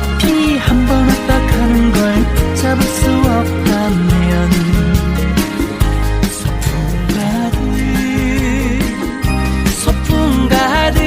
어차피 한번 가는 걸 잡을 수 없다면 소풍 가득 소풍 가득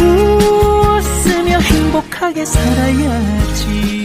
웃으며 행복하게 살아야지